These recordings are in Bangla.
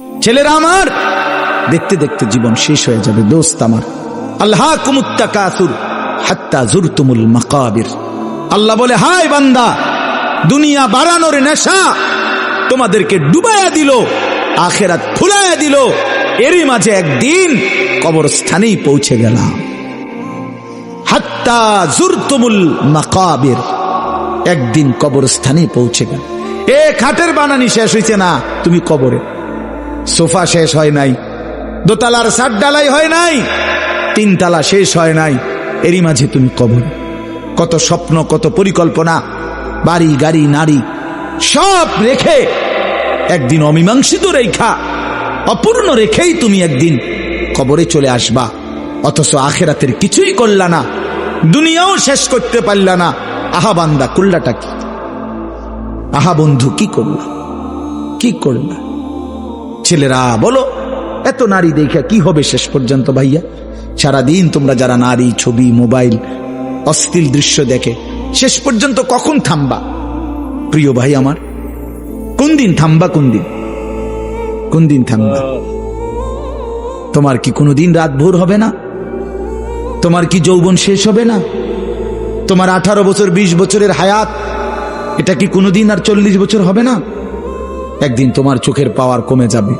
ছেলেরা আমার, দেখতে দেখতে জীবন শেষ হয়ে যাবে, দোস্ত আমার। আল্লাহ কুমুত্তাকাসুর হাত্তা জুরতুমুল মাকাবির। আল্লাহ বলে, হায় বান্দা, দুনিয়া বাড়ানোর নেশা তোমাদেরকে ডুবাইয়া দিল, আখেরাত ফুলাইয়া দিল, এরই মাঝে একদিন কবরস্থানেই পৌঁছে গেলাম। হাত্তা জুরতুমুল মাকাবির, একদিন কবরস্থানে পৌঁছে গেল এ খাটের বানানি শেষ হয়েছে না, তুমি কবরে। সোফা শেষ হয় নাই, দোতলার সাত ডালাই হয় নাই, তিনতলা শেষ হয় নাই। এরই মাঝে তুমি কবর। কত স্বপ্ন, কত পরিকল্পনা, বাড়ি, গাড়ি, নারী, সব রেখে একদিন অমীমাংসিত রেখা, অপূর্ণ রেখেই তুমি একদিন কবরে চলে আসবা। অথচ আখেরাতের কিছুই করলা না, দুনিয়াও শেষ করতে পারলা না। আহা বান্দা কি? আহা বন্ধু, কি করলা? কি করলা? ছেলেরা, বলো, এত নারী দেখা কি হবে শেষ পর্যন্ত ভাইয়া? সারাদিন তোমরা যারা নারী, ছবি, মোবাইল অশ্লীল দৃশ্য দেখে, শেষ পর্যন্ত কখন থামবা? প্রিয় ভাই আমার, কোন দিন থামবা, কোন দিন? কোন দিন থামবা? তোমার কি কোনোদিন রাত ভোর হবে না? তোমার কি যৌবন শেষ হবে না? তোমার আঠারো বছর ২০ বছরের হায়াত, এটা কি কোনোদিন আর চল্লিশ বছর হবে না? একদিন তোমার চোখের পাওয়ার কমে যাবে।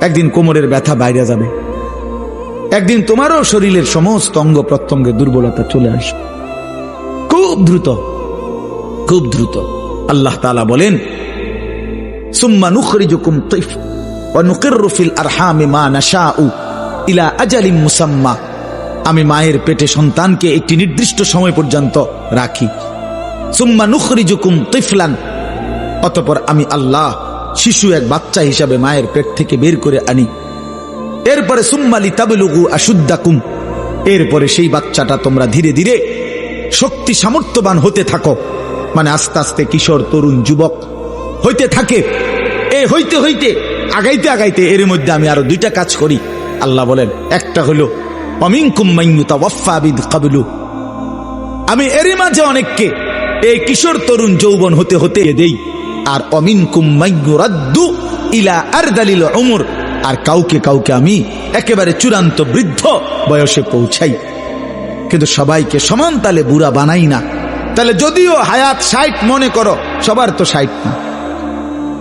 একদিন কোমরের ব্যথা বাইরে যাবে। একদিন তোমারও শরীরের সমস্ত অঙ্গ প্রত্যঙ্গে দুর্বলতা চলে আসবে। খুব দ্রুত খুব দ্রুত, আল্লাহ তালা বলেন আমি মায়ের পেটে সন্তানকে একটি নির্দিষ্ট সময় পর্যন্ত রাখি। সুম্মা নুখরিজুকুম তিফলান। অতপর আমি আল্লাহ শিশু এক বাচ্চা হিসাবে মায়ের পেট থেকে বের করে আনি। এরপরে সুম্মালি তাবলুগু আশুদ্দাকুম। এরপরে সেই বাচ্চাটা তোমরা ধীরে ধীরে শক্তি সামর্থ্যবান হতে থাকো। মানে আস্তে আস্তে কিশোর, তরুণ, যুবক হইতে থাকে। এ হইতে হইতে, আগাইতে আগাইতে এর মধ্যে আমি আরও দুইটা কাজ করি। আল্লাহ বলেন, একটা হলো কাবলু আমি এরই মাঝে অনেককে এই কিশোর, তরুণ, যৌবন হতে হতে দেই। আর অমিন কুম্মাইয়ুরাদ্দু ইলা আর দালিল অমর আর কাউকে কাউকে আমি একেবারে চূড়ান্ত বৃদ্ধ বয়সে পৌঁছাই। কিন্তু সবাইকে সমান তালে বুড়া বানাই না। তাহলে যদিও হায়াত ষাট মনে করো, সবার তো ষাট না।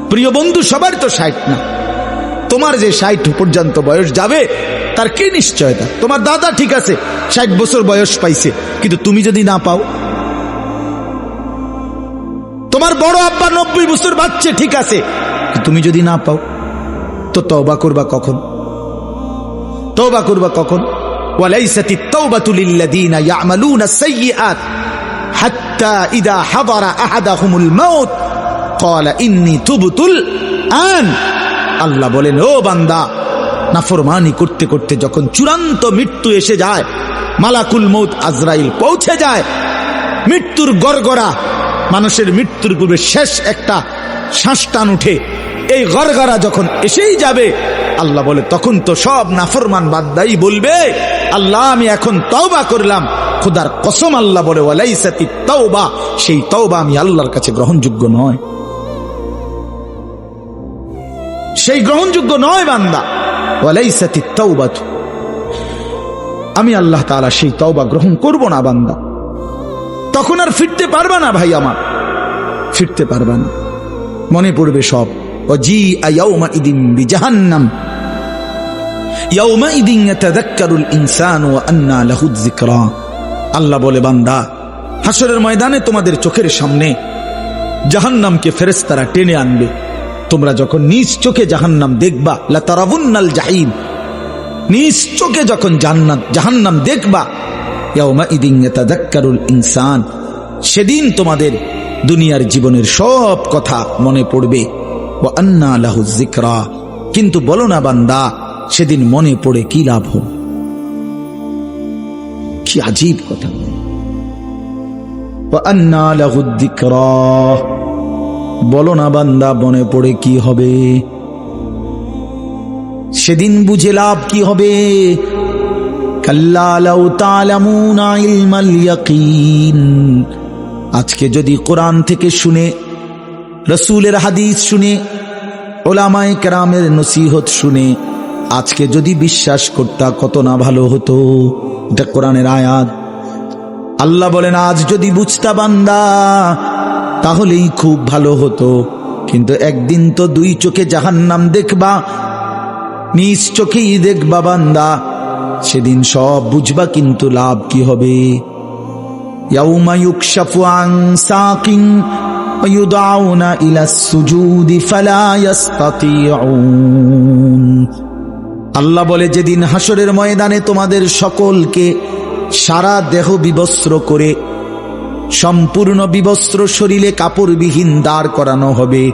প্রিয় বন্ধু, সবার তো ষাট না। তোমার যে ষাট পর্যন্ত বয়স যাবে, তার কি নিশ্চয়তা? তোমার দাদা ঠিক আছে, ষাট বছর বয়স পাইছে। কিন্তু তুমি যদি না পাও তোমার বড় আব্বা নব্বই বছর বাচ্চে ঠিক আছে কিন্তু তুমি যদি না পাও তো তওবা করবা কখন তওবা করবা কখন وليست التوبة للذين يعملون السيئات حتى إذا حضر أحدهم الموت قال إني تبت الآن আল্লাহ বলেন ও বান্দা নাফরমানি করতে করতে যখন চূড়ান্ত মৃত্যু এসে যায় মালাকুল মৌত আজরাইল পৌঁছে যায় মৃত্যুর গড়গড়া মানুষের মৃত্যুর পূর্বে শেষ একটা শ্বাস উঠে এই গড়গড়া যখন এসেই যাবে, আল্লাহ বলে, তখন তো সব নাফরমান বাদ্দাই বলবে, আল্লাহ, আমি এখন তওবা করলাম। খুদার কসম আল্লাহ বলে, ওয়ালাইসাতি তওবা, সেই তওবা আমি আল্লাহর কাছে গ্রহণযোগ্য নয়। সেই গ্রহণযোগ্য নয় বান্দা, ওয়ালাইসাতি তওবাতু। আমি আল্লাহ তাআলা সেই তওবা গ্রহণ করব না বান্দা। তখন আর ফিরতে পারবা না ভাই আমার। ফিরতে পারবা না। মনে পড়বে সব। জি আয়াউমা ইদিন বিজাহান্নাম। ইয়াউমা ইদিন ইয়াতাযাক্কারুল ইনসানু ওয়া আন্না লাহু যিকরা। আল্লাহ বলে, বান্দা হাসরের ময়দানে তোমাদের চোখের সামনে জাহান্নামকে ফেরেশতারা টেনে আনবে। তোমরা যখন নিজ চোখে জাহান্নাম দেখবা, লাতারাবুন্নাল জাহিম। নিজ চোখে যখন জান্নাত জাহান্নাম দেখবা ইনসান। সেদিন তোমাদের দুনিয়ার জীবনের সব কথা মনে পড়বে। ও আন্না লাহু যিকরা। কিন্তু বলো না বান্দা, সেদিন মনে পড়ে কি লাভ হবে কি আজীব কথা। বলো না বান্দা, মনে পড়ে কি হবে? সেদিন বুঝে লাভ কি হবে? আজকে যদি কোরআন থেকে শুনে, রসুলের হাদিস শুনে, ওলামায় কেরামের নসিহত শুনে, আজকে যদি বিশ্বাস করতা কত না ভালো হতো। এটা কোরআনের আয়াত। আল্লাহ বলেন, আজ যদি বুঝতা বান্দা, তাহলেই খুব ভালো হতো। কিন্তু একদিন তো দুই চোখে জাহান্নাম দেখবা, নিজ চোখেই দেখবা বান্দা। সেদিন সব বুঝবা কিন্তু লাভ কি হবে। আল্লাহ বলে, যেদিন হাসরের ময়দানে তোমাদের সকলকে সারা দেহ বিবস্ত্র করে, সম্পূর্ণ বিবস্ত্র শরীরে কাপড়বিহীন দাঁড় করানো হবে,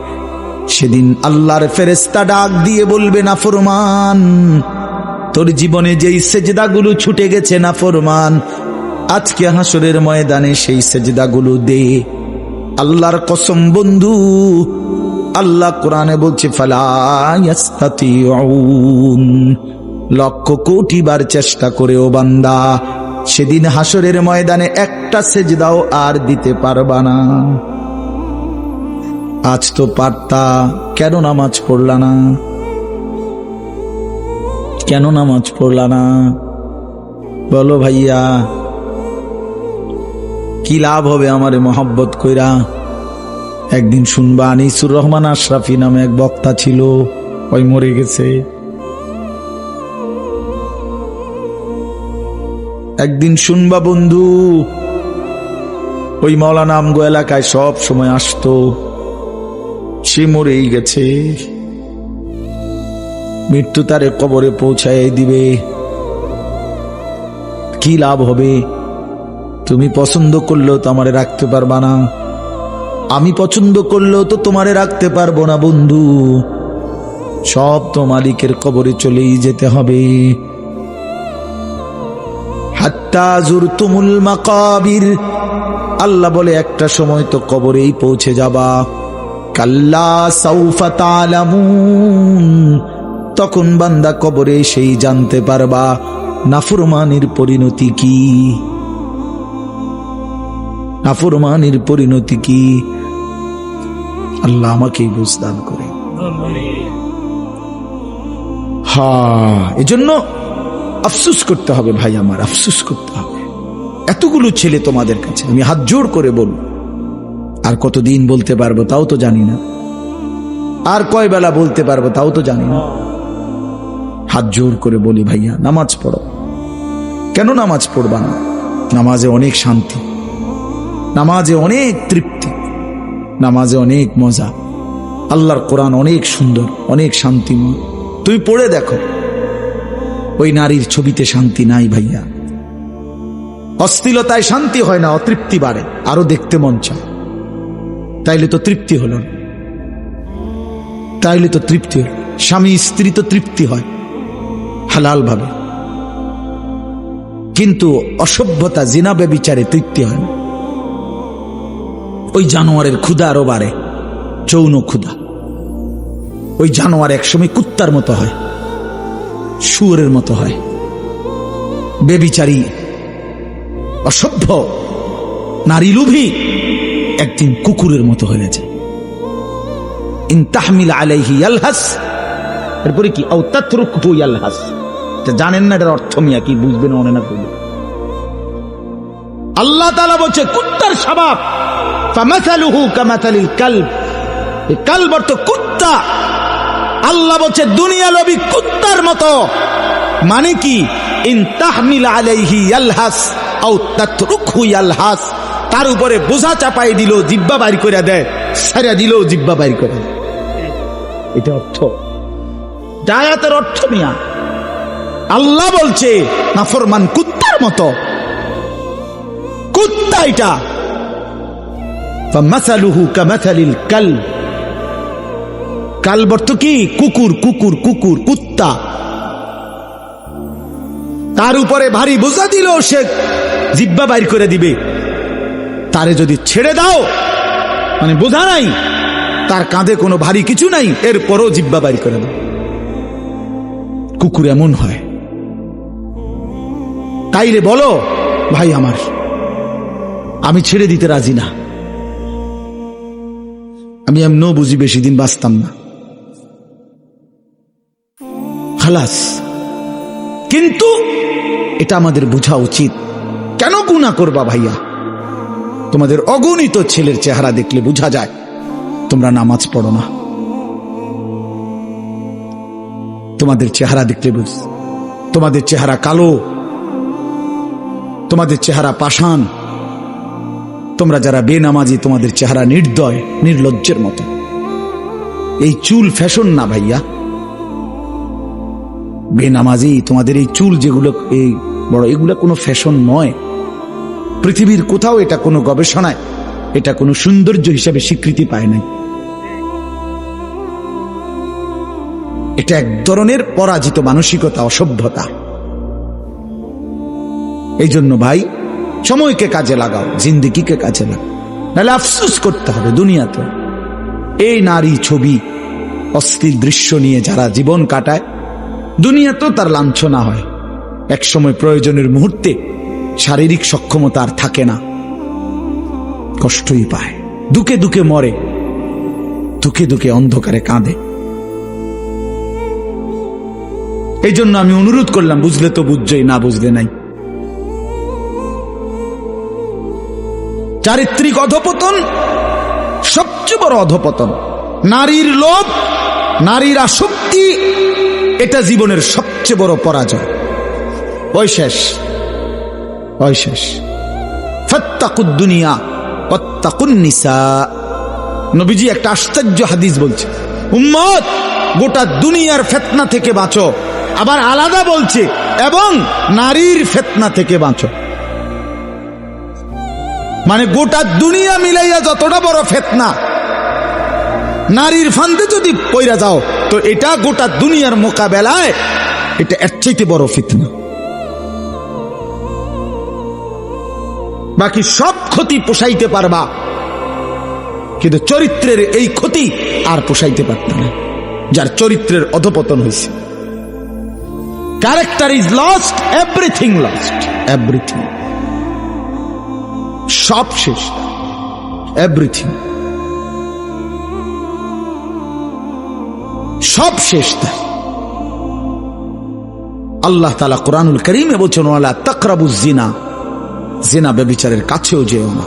সেদিন আল্লাহর ফেরেস্তা ডাক দিয়ে বলবে না ফরমান তোর জীবনে যেই সেজদাগুলো ছুটে গেছে না ফরমান, আজকে হাসরের ময়দানে সেই সেজদাগুলো দে। আল্লাহর কসম বন্ধু, আল্লাহ কোরআনে বলছে লক্ষ কোটি বার চেষ্টা করেও বান্দা, সেদিন হাসরের ময়দানে একটা সেজদাও আর দিতে পারবা না। আজ তো পারতা, কেন নামাজ পড়লা না? কেন নামাজ পড়লা না? বলো ভাইয়া, কি লাভ হবে আমার মহব্বত কইরা? একদিন শুনবা, আনিসুর রহমান আশরাফি নামে এক বক্তা ছিল, ওই মরে গেছে। একদিন শুনবা বন্ধু, ওই মৌলানা আমগো এলাকায় সব সময় আসতো, সে মরেই গেছে। মৃত্যু তারে কবরে পৌঁছায় দিবে। কি লাভ হবে? তুমি পছন্দ করলেও তো আমারে রাখতে পারবা না। আমি পছন্দ করলেও তো তোমারে রাখতে পারব না, বন্ধু। সব তো মালিকের কবরে চলেই যেতে হবে। জুরতুমুল মাকাবির। আল্লাহ বলে, একটা সময় তো কবরেই পৌঁছে যাবা। কাল্লা সাউফা তালামুন। তখন বান্দা কবরে সেই জানতে পারবা, নাফরমানির পরিণতি কি? নাফরমানির পরিণতি কি? আল্লাহ আমাকেই বুঝদান করে। হা, এজন্য আফসুস করতে হবে ভাই আমার, আফসুস করতে হবে। এতগুলো ছেলে তোমাদের কাছে, আমি হাত জোর করে বলব। আর কতদিন বলতে পারব তাও তো জানি না। আর কয় বেলা বলতে পারব তাও তো জানি না। হাত জোর করে বলি, ভাইয়া, নামাজ পড়ো। কেন নামাজ পড়বা না? নামাজে অনেক শান্তি, নামাজে অনেক তৃপ্তি, নামাজে অনেক মজা। আল্লাহর কোরআন অনেক সুন্দর, অনেক শান্তিময়। তুই পড়ে দেখো, ওই নারীর ছবিতে শান্তি নাই ভাইয়া। অস্থিলতায় শান্তি হয় না, অতৃপ্তি বাড়ে, আরও দেখতে মন চায়। তাইলে তো তৃপ্তি হল তাইলে তো তৃপ্তি হল স্বামী স্ত্রী তো তৃপ্তি হয়। হালাল ভাবে কিন্তু অসভ্যতা জিনাবে বিচারে তৃপ্তি হয় ওই জানোয়ারের ক্ষুধা আরও বাড়ে, যৌন ক্ষুধা। ওই জানোয়ার একসময় কুত্তার মতো হয়, শুয়োরের মতো হয়। বেবিচারী অসভ্য নারী লুভি একদিন কুকুরের মতো হয়ে যায় ইন তাহমিল আলাইহি আলহাস এরপরে কি? ও তাত্রুকু আলহাস জানেন না এটার অর্থ মিয়া কি, বুঝবেন মনে না করবে আল্লাহ তালা বলছে, কুত্তার স্বভাব। কুত্তা। আল্লাহ বলছে, দুনিয়া লবি কুত্তার মতো। মানে কি? তার উপরে বোঝা চাপাই দিল, জিব্বা বাইর করে দেয়। সারা দিল, জিব্বা বাইর করে দেয়। এটা অর্থ। ডায়াতের অর্থ মিয়া। আল্লাহ বলছে, নাফরমান কুত্তার মতো। কুত্তা এটা। তার উপরে ভারী বোঝা দিল সে জিব্বা বাইর করে দিবে। তারে যদি ছেড়ে দাও মানে বোঝা নাই, তার কাঁধে কোনো ভারী কিছু নাই, এরপরও জিব্বা বাইর করে দাও। কুকুর এমন হয় তাইলে বলো, ভাই আমার, আমি ছেড়ে দিতে রাজি না। আমি এমনও বুঝি বেশি দিন বাঁচতাম না। খালাস, কিন্তু এটা আমাদের বোঝা উচিত। কেন গুণা করবা ভাইয়া? তোমাদের অগণিত ছেলের চেহারা দেখলে বোঝা যায়, তোমরা নামাজ পড়ো না। তোমাদের চেহারা দেখলে বুঝ, তোমাদের চেহারা কালো তোমাদের চেহারা পাষাণ। তোমরা যারা বেনামাজি, তোমাদের চেহারা নির্দয়, নির্লজ্জের মতো। এই চুল ফ্যাশন না ভাইয়া। বেনামাজি, তোমাদের এই চুল যেগুলো, এই বড়, এগুলো কোনো ফ্যাশন নয়। পৃথিবীর কোথাও এটা কোনো গবেষণায়, এটা কোনো সৌন্দর্য হিসাবে স্বীকৃতি পায় নাই। এটা এক ধরনের পরাজিত মানসিকতা, অসভ্যতা। এই জন্য ভাই, সময়কে কাজে লাগাও, জিন্দিগিকে কাজে লাগাও। নাহলে আফসুস করতে হবে দুনিয়াতে। এই নারী ছবি অস্থির দৃশ্য নিয়ে যারা জীবন কাটায়, দুনিয়াতেও তার লাঞ্ছনা হয়। একসময় প্রয়োজনের মুহূর্তে শারীরিক সক্ষমতা আর থাকে না। কষ্টই পায়। দুকে দুকে মরে, দুকে দুকে অন্ধকারে কাঁদে। এই জন্য আমি অনুরোধ করলাম, বুঝলে তো বুঝছই না বুঝলে নাই। চারিত্রিক অধপতন, সবচেয়ে বড় অধপতন। নারীর লোভ, নারীর আসক্তি, এটা জীবনের সবচেয়ে বড় পরাজয়। ওই শেষ ওই শেষ ফত্তাকুদ্দুনিয়া অত্তাকুন্নিসা নবীজি একটা আশ্চর্য হাদিস বলছে গোটা দুনিয়ার ফেতনা থেকে বাঁচো। আবার আলাদা বলছে, এবং নারীর ফেতনা থেকে বাঁচো। মানে গোটা দুনিয়া মিলাইয়া যতটা বড় ফেতনা, নারীর ফান্দে যদি পইরা যাও, তো এটা গোটা দুনিয়ার মোকাবেলায় এটা এর চাইতে বড় ফিতনা। বাকি সব ক্ষতি পোষাইতে পারবা, কিন্তু চরিত্রের এই ক্ষতি আর পোষাইতে পারত না, যার চরিত্রের অধপতন হয়েছে character is lost everything lost everything সব শেষ এভরিথিং সব শেষ আল্লাহ তালা কোরআনুল করিমে বলছেন, ওয়ালা তকরাবু জিনা জিনা বেবিচারের কাছেও যেও না।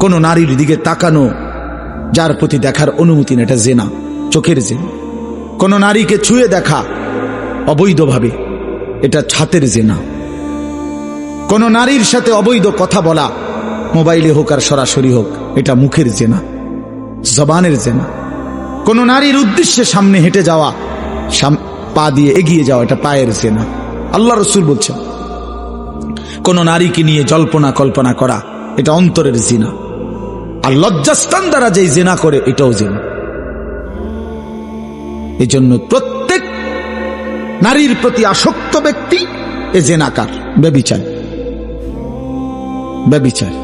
কোন নারীর দিকে তাকানো, যার প্রতি দেখার অনুমতি না, এটা জেনা, চোখের জেনা। কোন নারীকে ছুঁয়ে দেখা, অবৈধভাবে, এটা ছাতের জেনা। কোন নারীর সাথে অবৈধ কথা বলা মোবাইলে হোক আর সরাসরি হোক, এটা মুখের জেনা, জবানের জেনা। কোন নারীর উদ্দেশ্যে সামনে হেঁটে যাওয়া পা দিয়ে এগিয়ে যাওয়া, এটা পায়ের জেনা। আল্লাহ রসুল বলছেন, কোন নারীকে নিয়ে জল্পনা কল্পনা করা, এটা অন্তরের জিনা। আর লজ্জাস্থান দ্বারা যেই জেনা করে, এটাও জেনা। এই জন্য প্রত্যেক নারীর প্রতি আসক্ত ব্যক্তি এ জেনাকার, ব্যবিচার। ব্যবিচার।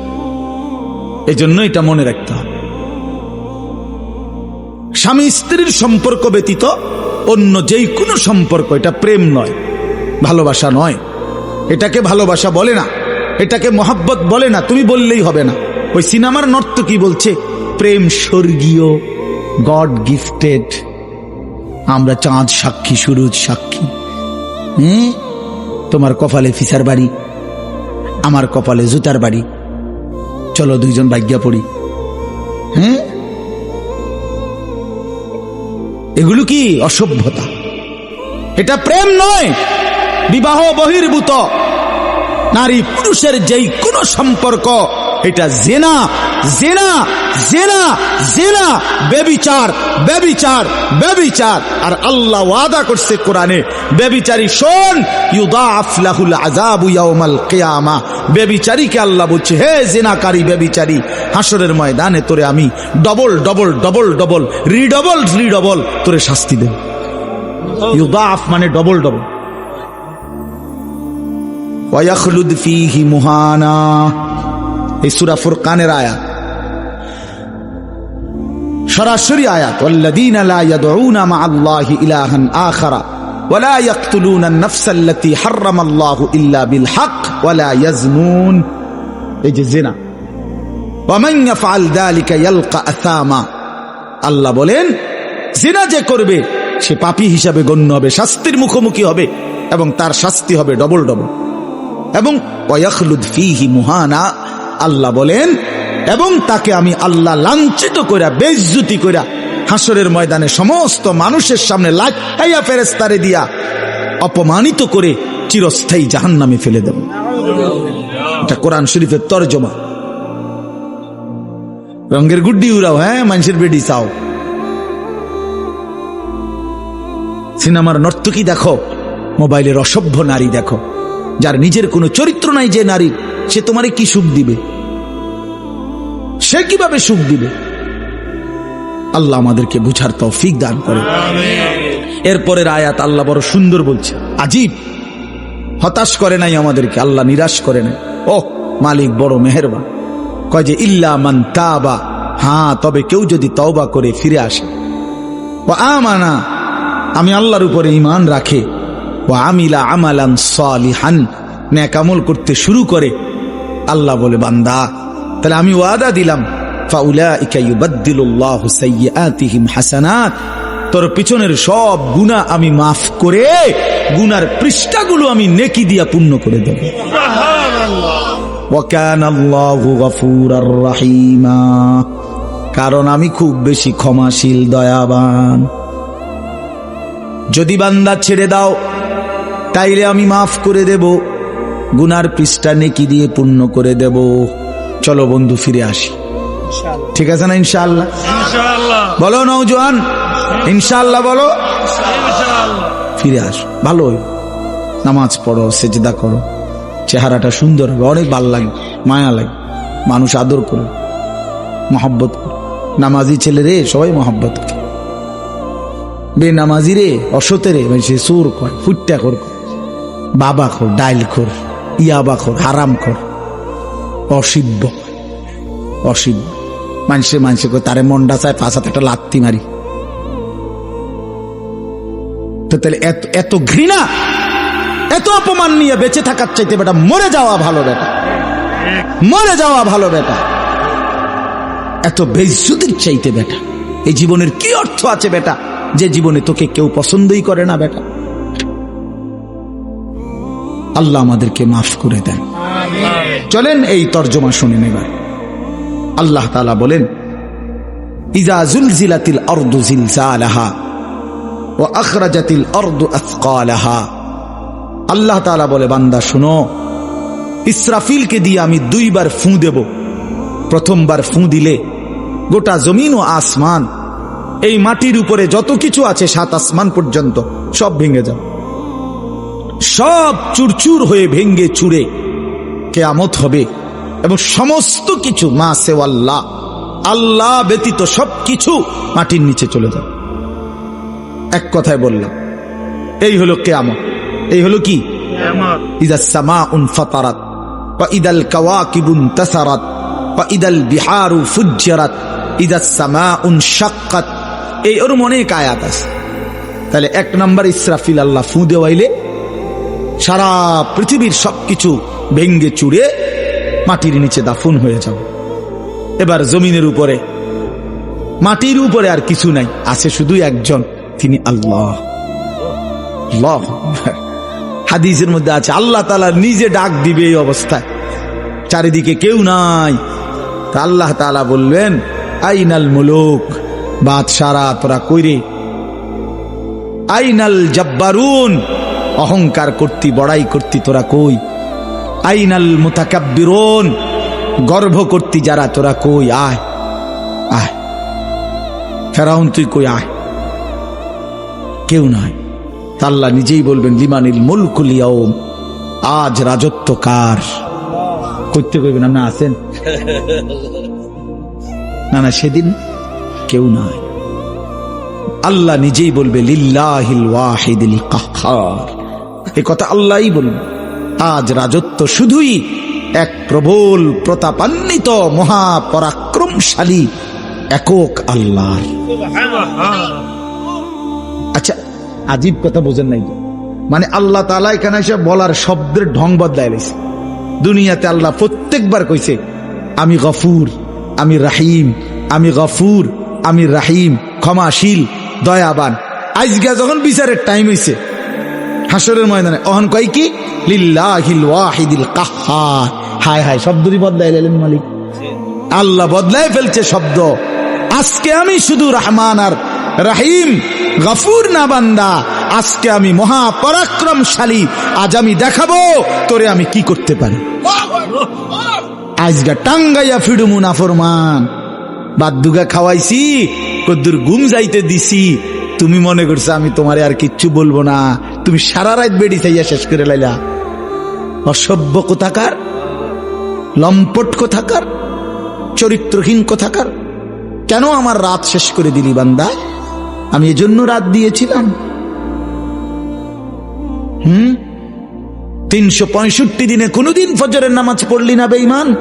এই জন্য এটা মনে রাখতে হবে। স্বামী স্ত্রীর সম্পর্ক ব্যতীত অন্য যেই কোনো সম্পর্ক, এটা প্রেম নয়, ভালোবাসা নয়। এটাকে ভালোবাসা বলে না, এটাকে মহাব্বত বলে না, তুমি বললেই হবে না। ওই সিনেমার নর্তকী বলছে? প্রেম স্বর্গীয়, গড গিফটেড। আমরা চাঁদ সাক্ষী, সুরুজ সাক্ষী। হ্যাঁ তোমার কপালে ফিসার বাড়ি, আমার কপালে জুতার বাড়ি। চলো দুইজন ভাগ্যা পড়ি। হ্যাঁ এগুলো কি অসভ্যতা? এটা প্রেম নয়, বিবাহ বহির্ভূত। নারী পুরুষের যেই কোন সম্পর্ক, এটা জেনা জেনা জেনা জেনা বেবিচার বেবিচার বেবিচার আর আল্লাহ ওয়াদা করছে কোরআনে বেবিচারি শোন, ইউদাফ লাহুল আযাবু ইয়াউমাল কিয়ামা। বেবিচারীকে আল্লাহ বলছে, হে জেনাকারী বেবিচারী হাসরের ময়দানে তোরে আমি double double double double redouble redouble তোরে শাস্তি দেব। ইউদাফ মানে ডবল ডবল ওয়াখলুদ ফিহি মুহানা। এই ফুরকানের আয়াত। সরাসরি আয়াত, ওয়াল্লাযীনা লা ইয়াদউনা মা আল্লাহি ইলাহান আখারা, ওয়া লা ইয়াকতুলুনা আন-নাফসা ইল্লা বিল হক এই যে আল্লাহ বলেন জেনা যে করবে, সে পাপি হিসাবে গণ্য হবে, শাস্তির মুখোমুখি হবে এবং তার শাস্তি হবে ডবল ডবল এবং মুহানা, আল্লাহ বলেন, এবং তাকে আমি আল্লাহ লাঞ্ছিত কইরা বেজুতি কইরা, হাসরের ময়দানে সমস্ত মানুষের সামনে লাইয়া ফেরেস্তারে দিয়া অপমানিত করে চিরস্থায়ী জাহান নামে ফেলে দেবো। এটা কোরআন শরীফের তর্জমা। রঙের গুড্ডি উড়াও হ্যাঁ? মানুষের বেডি চাও। সিনেমার নর্তকী দেখো মোবাইলের অসভ্য নারী দেখো। যার নিজের কোনো চরিত্র নাই যে নারী সে তোমারে কি সুখ দিবে? সে কীভাবে সুখ দিবে? আল্লাহ আমাদেরকে বুঝার তৌফিক দান করে। এরপরের আয়াত আল্লাহ বড় সুন্দর বলছে। আজীব। হতাশ করে নাই আমাদেরকে, আল্লাহ নিরাশ করে নাই। ও মালিক বড় মেহেরবান। কয় যে, ইল্লা মান তাবা। হ্যাঁ তবে কেউ যদি তওবা করে ফিরে আসে। ও আমানা, আমি আল্লাহর উপরে ইমান রাখে। ও আমিলা আমালান সালিহান ন্যাকামল করতে শুরু করে। আল্লাহ বলে, বান্দা, তাহলে আমি ওয়াদা দিলাম, ফাউলাইকা ইউবাদদিলুল্লাহু সাইয়্যাতিহিম হাসানাত। তোর পিছনের সব গুনাহ আমি মাফ করে গুনার পৃষ্ঠাগুলো আমি নেকি দিয়া পূর্ণ করে দেব। কারণ আমি খুব বেশি ক্ষমাশীল দয়াবান। যদি বান্দা ছেড়ে দাও তাইলে আমি মাফ করে দেব। গুনার পৃষ্ঠা নেকি দিয়ে পূর্ণ করে দেব। চলো বন্ধু ফিরে আসি। ঠিক আছে না ইনশাআল্লাহ? বলো নৌজওয়ান ইনশাআল্লাহ বলো। ফিরে আস। ভালো নামাজ পড়ো সেজদা করো। চেহারাটা সুন্দর হবে অনেক ভালো লাগে মায়া লাগে। মানুষ আদর করে মহব্বত করে। নামাজি ছেলে রে সবাই মহব্বত করে। বে নামাজি রে অসতে রে সে সুর কয় ফুটটা কর বাবা খোর ডাইল খোর ইয়াবা খোর হারাম খোর। অসিব্য। অসিব্য। মানুষে মানুষে তারে মন্ডা চায় পাঁচ পাশাতে একটা লাত্তি মারি। তো তাহলে এত এত ঘৃণা, এত অপমান নিয়ে বেঁচে থাকার চাইতে বেটা মরে যাওয়া ভালো বেটা মরে যাওয়া ভালো বেটা এত বেজ্জুতির চাইতে বেটা। এই জীবনের কি অর্থ আছে বেটা? যে জীবনে তোকে কেউ পছন্দই করে না বেটা। আল্লাহ আমাদেরকে মাফ করে দেন। চলেন এই তর্জমা শুনে নেবার আল্লাহ তালা বলেন, ইজা জুলজিলাতিল অর্দু জিলজালাহা। ও আখরাজাতিল অর্দু আথকালাহা আল্লাহ তালা বলে, বান্দা, শুনো, ইসরাফিলকে দিয়ে আমি দুইবার ফুঁ দেব। প্রথমবার ফুঁ দিলে গোটা জমিন ও আসমান, এই মাটির উপরে যত কিছু আছে সাত আসমান পর্যন্ত সব ভেঙে যাবে। সব চুরচুর হয়ে ভেঙ্গে চুরে কেয়ামত হবে এবং সমস্ত কিছু মা সেওয়াল্লাহ, আল্লাহ ব্যতীত সব কিছু মাটির নিচে চলে যাবে। এক কথায় বললাম এই হলো কেয়ামত এই হলো কি? ইদা সামা উন ফাতারাত বা ইদাল কাওয়াকিবুন তাসারাত বা ইদাল বিহারু ফুজ্জারাত ইদা সামা উন শাক্কাত। এই ওরম অনেক আয়াত আছে। তাহলে এক নম্বর ইসরাফিল আল্লাহ ফু দেওয়াইলে সারা পৃথিবীর সবকিছু ভেঙ্গে চুড়ে মাটির নিচে দাফন হয়ে যাব। এবার জমিনের উপরে মাটির উপরে আর কিছু নাই আছে শুধু একজন। তিনি আল্লাহ। হাদিসের মধ্যে আছে, আল্লাহ তালা নিজে ডাক দিবে এই অবস্থায়। চারিদিকে কেউ নাই। তা আল্লাহ তালা বলবেন আইনাল মুলুক বাদশারা তোরা কইরে। আইনাল জব্বারুন, অহংকার করতি, বড়াই করতি তোরা কই। আইনাল মুতাকাব্বিরুন, গর্ভ করতি যারা তোরা কই। আয় আয়। ফেরাউন তুই কই, আয়। কেউ নয়। আল্লাহ নিজেই বলবেন, লিমানিল মুলকুল আজ রাজত্ব কার? করতে কইবেন আপনি আছেন? না না, সেদিন কেউ নাই আল্লাহ নিজেই বলবে, লিল্লাহিল ওয়াহিদিল কাহ্হার এ কথা আল্লাহই বলবে আজ রাজত্ব শুধুই এক প্রবল, প্রতাপান্বিত, মহাপরাক্রমশালী একক আল্লাহর। আচ্ছা আজীব কথা বোঝেন নাই মানে আল্লাহ তালা এখানে এসে বলার শব্দের ঢং বদলায় রয়েছে দুনিয়াতে আল্লাহ প্রত্যেকবার কইছে, আমি গফুর, আমি রাহিম, আমি গফুর, আমি রাহিম, ক্ষমাশীল, দয়াবান। আজকে যখন বিচারের টাইম হইছে হাসরের ময়দানে, অহন কয় কি? হায় হায়, শব্দটি মালিক। আল্লাহ বদলাই ফেলছে শব্দ। আজকে আমি শুধু রহমান আর রাহিম, গফুর না বান্দা, আজকে আমি মহা পরাক্রমশালী আজ আমি দেখাবো তোরে আমি কি করতে পারি। আজগা টাঙ্গাইয়া ফিডুমু না ফরমান। বাদ্দুগা খাওয়াইছি, কদ্দুর গুম যাইতে দিছি। তুমি মনে করছ আমি তোমারে আর কিচ্ছু বলব না। তুমি সারা রাত বেড়ি চাইয়া শেষ করে লাইলা। অসভ্য কোথাকার, লম্পট কোথাকার, চরিত্রহীন কোথাকার। কেন আমার রাত শেষ করে দিলি বান্দা? আমি এজন্য রাত দিয়েছিলাম। হুম? তিনশো পঁয়ষট্টি দিনে কোনোদিন ফজরের নামাজ পড়লি না, বেঈমান?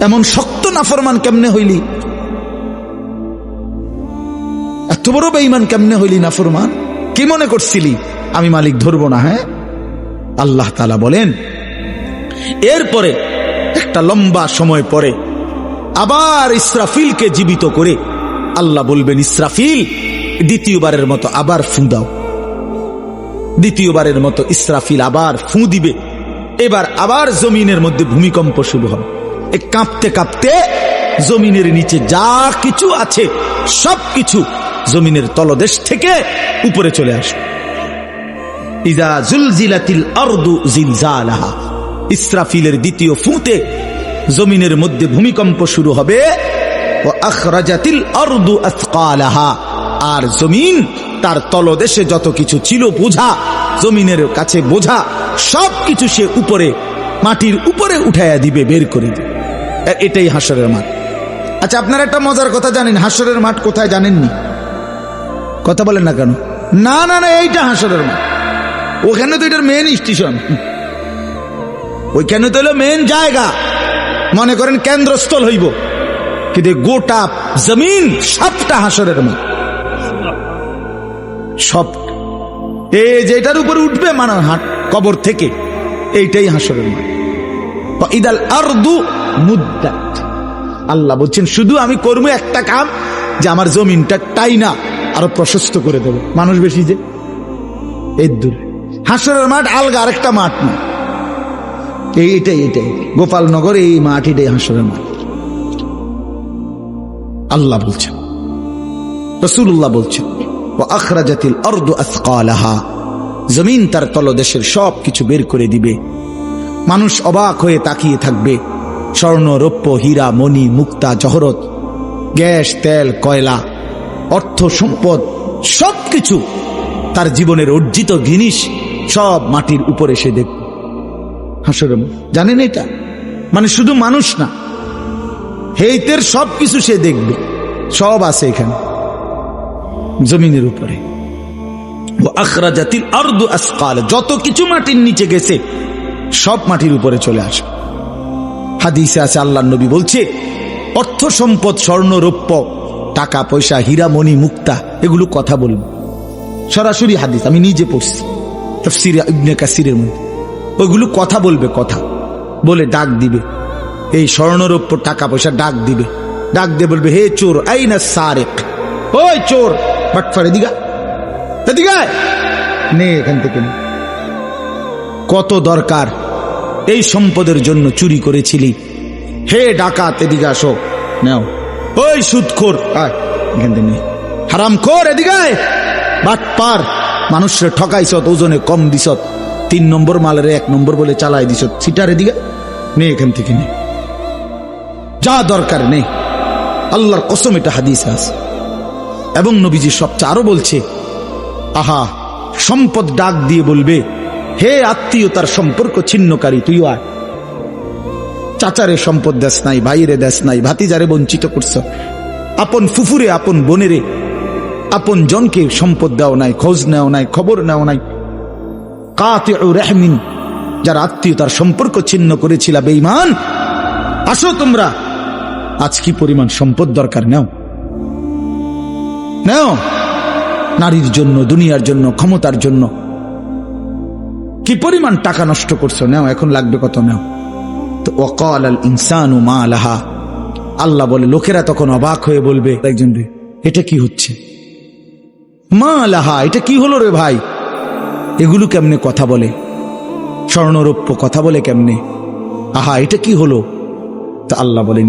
এমন শক্ত নাফরমান কেমনে হইলি? এত বড় বেঈমান কেমনে হইলি নাফরমান? কি মনে করছিলি? আমি মালিক ধরবো না হ্যাঁ? আল্লাহ তালা বলেন, এরপরে একটা লম্বা সময় পরে আবার ইসরাফিলকে জীবিত করে আল্লাহ বলবেন, ইসরাফিল, দ্বিতীয়বারের মতো আবার ফু দাও। দ্বিতীয়বারের মতো ইসরাফিল আবার ফু দিবে। এবার আবার জমিনের মধ্যে ভূমিকম্প শুরু হবে। এ কাঁপতে কাঁপতে জমিনের নিচে যা কিছু আছে, সব কিছু জমিনের তলদেশ থেকে উপরে চলে আসবে। ইসরাফিলের দ্বিতীয় ফুঁতে জমিনের মধ্যে ভূমিকম্প শুরু হবে। ও আর জমিন, তার তলদেশে যত কিছু ছিল বোঝা, জমিনের কাছে বোঝা, সব কিছু সে উপরে, মাটির উপরে উঠাইয়া দিবে, বের করে দিবে। এটাই হাসরের মাঠ। আচ্ছা আপনারা একটা মজার কথা জানেন, হাসরের মাঠ কোথায় জানেননি? কথা বলেন না কেন? না না না, এইটা হাসরের মাঠ। ওখানে তো এটার মেন স্টেশন ওইখানে তো হলো মেন জায়গা। মনে করেন কেন্দ্রস্থল হইব। কিন্তু গোটা জমিন সবটা হাসরের মাঠ সব। এই যেটার উপরে উঠবে মানে হাট, কবর থেকে, এইটাই হাসরের মাঠ। ইদাল আরদু মুদ্দাত। আল্লাহ বলছেন, শুধু আমি করব একটা কাম যে আমার জমিনটা টাইনা আরও প্রশস্ত করে দেবো। মানুষ বেশি যে হাসরের মাঠ আলগা, আরেকটা মাঠ না এইটাই এটাই গোপালনগর, এই মাঠ এটাই হাসরের মাঠ। আল্লাহ বলছেন। রসুল্লাহ বলছেন ও আখরাজাতিল অর্দ জমিন তার তলদেশের সব কিছু বের করে দিবে। মানুষ অবাক হয়ে তাকিয়ে থাকবে। স্বর্ণ, রৌপ্য, হীরা, মণি, মুক্তা, জহরত, গ্যাস, তেল, কয়লা, অর্থ, সম্পদ সব কিছু তার জীবনের অর্জিত জিনিস সব মাটির উপরে সে দেখবে। হাসরে জানেন এটা? মানে শুধু মানুষ না হেইতের সব কিছু সে দেখবে। সব আছে এখানে। জমিনের উপরে। ও আখরাজাতিল আরদু আসকাল। যত কিছু মাটির নিচে গেছে, সব মাটির উপরে চলে আসে। হাদিসে আছে আল্লাহ নবী বলছে, অর্থ সম্পদ, স্বর্ণ, রৌপ্য, টাকা, পয়সা হীরামণি মুক্তা, এগুলো কথা বলব। সরাসরি হাদিস, আমি নিজে পড়ছি। তফসির কাসিরের মধ্যে। ওইগুলো কথা বলবে, কথা। বলে ডাক দিবে। এই স্বর্ণরৌপ্য টাকা পয়সা ডাক দিবে। ডাক দিয়ে বলবে, হে চোর, এই না সারেক? ওই চোর বাটফার এদিকে আয়। নে এখান থেকে কত দরকার, এই সম্পদের জন্য চুরি করেছিলি। হে ডাকাত, এদিকে আসো। নাও। ওই সুদখোর, আয়, এখান থেকে নে। হারামখোর, এদিকে আয়। বাটপার, মানুষের ঠকাইছত ওজনে কম দিছত। তিন নম্বর মালের এক নম্বর বলে চালাই দিছত। সিটার এদিকে নে, এখান থেকে নে। যা দরকার নেই। আল্লাহর কসম এটা হাদিস আছে। এবং নবীজি সবচেয়ে আরও বলছে, আহা, সম্পদ ডাক দিয়ে বলবে, হে আত্মীয়তার সম্পর্ক ছিন্নকারী, তুই আয়। চাচারে সম্পদ দেশ নাই, ভাইরে দেশ নাই, ভাতিজারে বঞ্চিত করছ। আপন ফুফুরে, আপন বোনেরে, আপন জনকে সম্পদ দেওয়া নাই, খোঁজ নেওয়া নাই, খবর নেওয়া নাই। কাতে রেহমিন, যারা আত্মীয়তার সম্পর্ক ছিন্ন করেছিল, বেঈমান। আসো তোমরা আজ কি পরিমাণ সম্পদ দরকার? নাও। নাও। নারীর জন্য দুনিয়ার জন্য ক্ষমতার জন্য। কি পরিমাণ টাকা নষ্ট করছ? নাও এখন লাগবে কত? নাও। তো আল মা আলাহা আল্লাহ বলে লোকেরা তখন অবাক হয়ে বলবে একজন রে, এটা কি হচ্ছে? মা লাহা এটা কি হলো রে ভাই? এগুলো কেমনে কথা বলে? স্বর্ণরৌপ্য কথা বলে কেমনে? আহা এটা কি হলো? আল্লাহ বলেন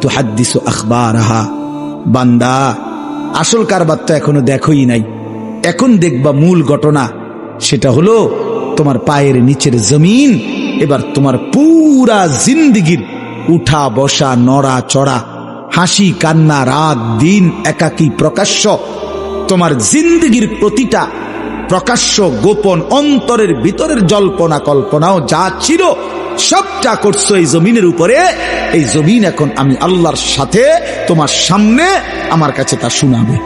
তু হাদ্দিসু আহা বান্দা, আসল কারবার তো এখনও দেখোই নাই। এখন দেখবা মূল ঘটনা, সেটা হলো তোমার পায়ের নিচের জমিন, এবার তোমার পুরা জিন্দিগির উঠা বসা নড়া চড়া, হাসি কান্না রাত দিন একাকী প্রকাশ্য, তোমার জিন্দিগির প্রতিটা প্রকাশ্য গোপন অন্তরের ভিতরের জল্পনা কল্পনাও যা ছিল, সবটা করছ এই জমিনের উপরে। এই জমিন এখন আমি আল্লাহর সাথে তোমার সামনে, আমার কাছে তা শুনাবে।